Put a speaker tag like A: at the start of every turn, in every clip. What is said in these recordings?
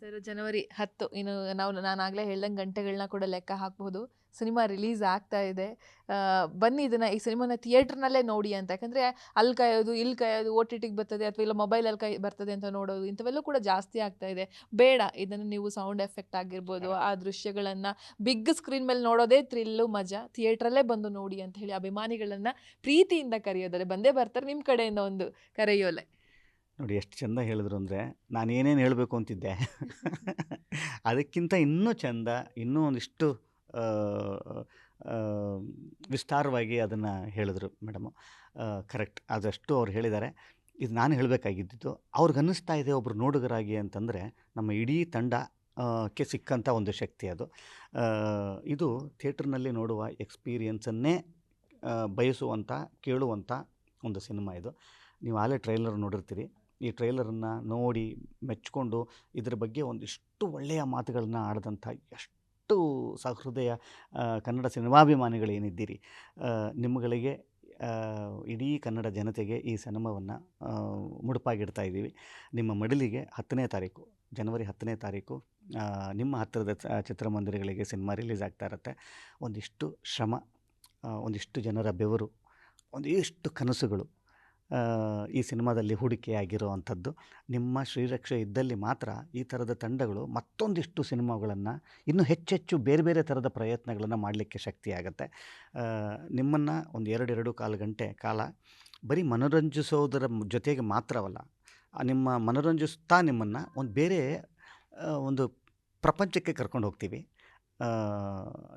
A: Sir, ಜನವರಿ ಹತ್ತು, ಇನ್ನು ನಾವು ನಾನು ಆಗಲೇ ಹೇಳ್ದಂಗೆ ಗಂಟೆಗಳನ್ನ ಕೂಡ ಲೆಕ್ಕ ಹಾಕ್ಬೋದು. ಸಿನಿಮಾ ರಿಲೀಸ್ ಆಗ್ತಾ ಇದೆ. ಬನ್ನಿ ಇದನ್ನು ಈ ಸಿನಿಮಾನ ಥಿಯೇಟ್ರ್ನಲ್ಲೇ ನೋಡಿ ಅಂತ. ಯಾಕಂದರೆ ಅಲ್ಲಿ ಕಾಯೋದು, ಇಲ್ಲಿ ಕಾಯೋದು, ಓ ಟಿ ಟಿಗೆ ಬರ್ತದೆ ಅಥವಾ ಇಲ್ಲ ಮೊಬೈಲಲ್ಲಿ ಕೈ ಬರ್ತದೆ ಅಂತ ನೋಡೋದು, ಇಂಥವೆಲ್ಲೂ ಕೂಡ ಜಾಸ್ತಿ ಆಗ್ತಾ ಇದೆ. ಬೇಡ, ಇದನ್ನು ನೀವು ಸೌಂಡ್ ಎಫೆಕ್ಟ್ ಆಗಿರ್ಬೋದು, ಆ ದೃಶ್ಯಗಳನ್ನು ಬಿಗ್ ಸ್ಕ್ರೀನ್ ಮೇಲೆ ನೋಡೋದೇ ಥ್ರಿಲ್ಲು ಮಜಾ. ಥಿಯೇಟ್ರಲ್ಲೇ ಬಂದು ನೋಡಿ ಅಂತ ಹೇಳಿ ಅಭಿಮಾನಿಗಳನ್ನು ಪ್ರೀತಿಯಿಂದ ಕರೆಯೋದಾರೆ ಬಂದೇ ಬರ್ತಾರೆ ನಿಮ್ಮ ಕಡೆಯಿಂದ ಒಂದು ಕರೆಯೋಲೆ.
B: ನೋಡಿ ಎಷ್ಟು ಚೆಂದ ಹೇಳಿದ್ರು ಅಂದರೆ ನಾನು ಏನೇನು ಹೇಳಬೇಕು ಅಂತಿದ್ದೆ. ಅದಕ್ಕಿಂತ ಇನ್ನೂ ಚೆಂದ ಇನ್ನೂ ಒಂದಿಷ್ಟು ವಿಸ್ತಾರವಾಗಿ ಅದನ್ನು ಹೇಳಿದ್ರು ಮೇಡಮ್. ಕರೆಕ್ಟ್. ಅದಷ್ಟು ಅವ್ರು ಹೇಳಿದ್ದಾರೆ. ಇದು ನಾನು ಹೇಳಬೇಕಾಗಿದ್ದಿದ್ದು ಅವ್ರಿಗೆ ಅನ್ನಿಸ್ತಾ ಇದೆ ಒಬ್ಬರು ನೋಡುಗರಾಗಿ ಅಂತಂದರೆ ನಮ್ಮ ಇಡೀ ತಂಡ ಆ, ಕ್ಕೆ ಸಿಕ್ಕಂಥ ಒಂದು ಶಕ್ತಿ ಅದು. ಇದು ಥಿಯೇಟ್ರ್ನಲ್ಲಿ ನೋಡುವ ಎಕ್ಸ್ಪೀರಿಯನ್ಸನ್ನೇ ಬಯಸುವಂಥ ಕೇಳುವಂಥ ಒಂದು ಸಿನಿಮಾ ಇದು. ನೀವು ಆಲೇ ಟ್ರೈಲರ್ ನೋಡಿರ್ತೀರಿ. ಈ ಟ್ರೈಲರನ್ನು ನೋಡಿ ಮೆಚ್ಚಿಕೊಂಡು ಇದ್ರ ಬಗ್ಗೆ ಒಂದಿಷ್ಟು ಒಳ್ಳೆಯ ಮಾತುಗಳನ್ನು ಆಡಿದಂಥ ಎಷ್ಟು ಸಹೃದಯ ಕನ್ನಡ ಸಿನಿಮಾಭಿಮಾನಿಗಳೇನಿದ್ದೀರಿ ನಿಮ್ಮಗಳಿಗೆ ಇಡೀ ಕನ್ನಡ ಜನತೆಗೆ ಈ ಸಿನಿಮಾವನ್ನು ಮುಡುಪಾಗಿಡ್ತಾ ಇದ್ದೀವಿ. ನಿಮ್ಮ ಮಡಿಲಿಗೆ ಹತ್ತನೇ ತಾರೀಕು, ಜನವರಿ ಹತ್ತನೇ ತಾರೀಕು ನಿಮ್ಮ ಹತ್ತಿರದ ಚಿತ್ರಮಂದಿರಗಳಿಗೆ ಸಿನಿಮಾ ರಿಲೀಸ್ ಆಗ್ತಾ ಇರುತ್ತೆ. ಒಂದಿಷ್ಟು ಶ್ರಮ ಒಂದಿಷ್ಟು ಜನರ ಬೆವರು, ಒಂದಿಷ್ಟು ಕನಸುಗಳು ಈ ಸಿನಿಮಾದಲ್ಲಿ ಹೂಡಿಕೆಯಾಗಿರೋ ನಿಮ್ಮ ಶ್ರೀರಕ್ಷೆ ಇದ್ದಲ್ಲಿ ಮಾತ್ರ ಈ ಥರದ ತಂಡಗಳು ಮತ್ತೊಂದಿಷ್ಟು ಸಿನಿಮಾಗಳನ್ನು ಇನ್ನೂ ಹೆಚ್ಚೆಚ್ಚು ಬೇರೆ ಬೇರೆ ಥರದ ಪ್ರಯತ್ನಗಳನ್ನು ಮಾಡಲಿಕ್ಕೆ ಶಕ್ತಿ ಆಗುತ್ತೆ ನಿಮ್ಮನ್ನು ಒಂದು ಎರಡೆರಡು ಕಾಲು ಗಂಟೆ ಕಾಲ ಬರೀ ಮನೋರಂಜಿಸೋದರ ಜೊತೆಗೆ ಮಾತ್ರವಲ್ಲ ನಿಮ್ಮ ಮನೋರಂಜಿಸ್ತಾ ನಿಮ್ಮನ್ನು ಒಂದು ಬೇರೆ ಒಂದು ಪ್ರಪಂಚಕ್ಕೆ ಕರ್ಕೊಂಡು ಹೋಗ್ತೀವಿ.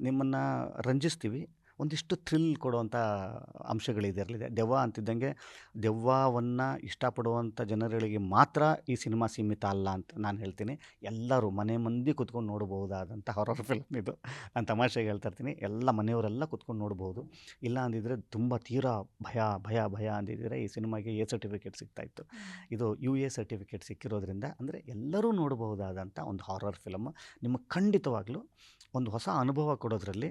B: ನಿಮ್ಮನ್ನು ರಂಜಿಸ್ತೀವಿ. ಒಂದಿಷ್ಟು ಥ್ರಿಲ್ ಕೊಡುವಂಥ ಅಂಶಗಳಿದೆ ದೆವ್ವ ಅಂತಿದ್ದಂಗೆ ದೆವ್ವವನ್ನು ಇಷ್ಟಪಡುವಂಥ ಜನರುಗಳಿಗೆ ಮಾತ್ರ ಈ ಸಿನಿಮಾ ಸೀಮಿತ ಅಲ್ಲ ಅಂತ ನಾನು ಹೇಳ್ತೀನಿ. ಎಲ್ಲರೂ ಮನೆ ಮಂದಿ ಕುತ್ಕೊಂಡು ನೋಡಬಹುದಾದಂಥ ಹಾರರ್ ಫಿಲ್ಮ್ ಇದು. ನಾನು ತಮಾಷೆಗೆ ಹೇಳ್ತಾ ಇರ್ತೀನಿ. ಎಲ್ಲ ಮನೆಯವರೆಲ್ಲ ಕುತ್ಕೊಂಡು ನೋಡ್ಬೋದು. ಇಲ್ಲ ಅಂದಿದ್ರೆ ತುಂಬ ತೀರಾ ಭಯ ಭಯ ಭಯ ಅಂದಿದ್ದರೆ ಈ ಸಿನಿಮಾಗೆ ಎ ಸರ್ಟಿಫಿಕೇಟ್ ಸಿಗ್ತಾಯಿತ್ತು ಇದು ಯು ಎ ಸರ್ಟಿಫಿಕೇಟ್ ಸಿಕ್ಕಿರೋದ್ರಿಂದ ಅಂದರೆ ಎಲ್ಲರೂ ನೋಡಬಹುದಾದಂಥ ಒಂದು ಹಾರರ್ ಫಿಲಮ್ ನಿಮಗೆ ಖಂಡಿತವಾಗಲೂ ಒಂದು ಹೊಸ ಅನುಭವ ಕೊಡೋದ್ರಲ್ಲಿ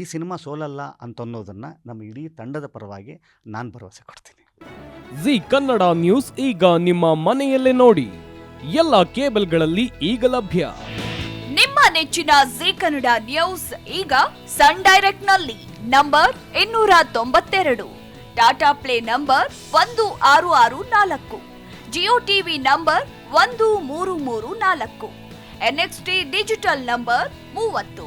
B: ಈ ಸಿನಿಮಾ ಸೋಲಲ್ಲ ಅಂತ ಅನ್ನೋದನ್ನು ನಮ್ಮ ಇಡೀ ತಂಡದ ಪರವಾಗಿ ನಾನು ಭರವಸೆ ಕೊಡ್ತೀನಿ.
C: ಜಿ ಕನ್ನಡ ನ್ಯೂಸ್ ಈಗ ನಿಮ್ಮ ಮನೆಯಲ್ಲೇ ನೋಡಿ. ಎಲ್ಲ ಕೇಬಲ್ಗಳಲ್ಲಿ ಈಗ ಲಭ್ಯ.
D: ನಿಮ್ಮ ನೆಚ್ಚಿನ ಜಿ ಕನ್ನಡ ನ್ಯೂಸ್ ಈಗ ಸನ್ ಡೈರೆಕ್ಟ್ನಲ್ಲಿ ನಂಬರ್ ಇನ್ನೂರ ತೊಂಬತ್ತೆರಡು. ಟಾಟಾ ಪ್ಲೇ ನಂಬರ್ ಒಂದು ಆರು ಆರು ನಾಲ್ಕು. ಜಿಯೋ ಟಿವಿ ನಂಬರ್ ಒಂದು ಮೂರು ಮೂರು ನಾಲ್ಕು. ಎನ್ಎಕ್ಸ್ಟಿ ಡಿಜಿಟಲ್ ನಂಬರ್ ಮೂವತ್ತು.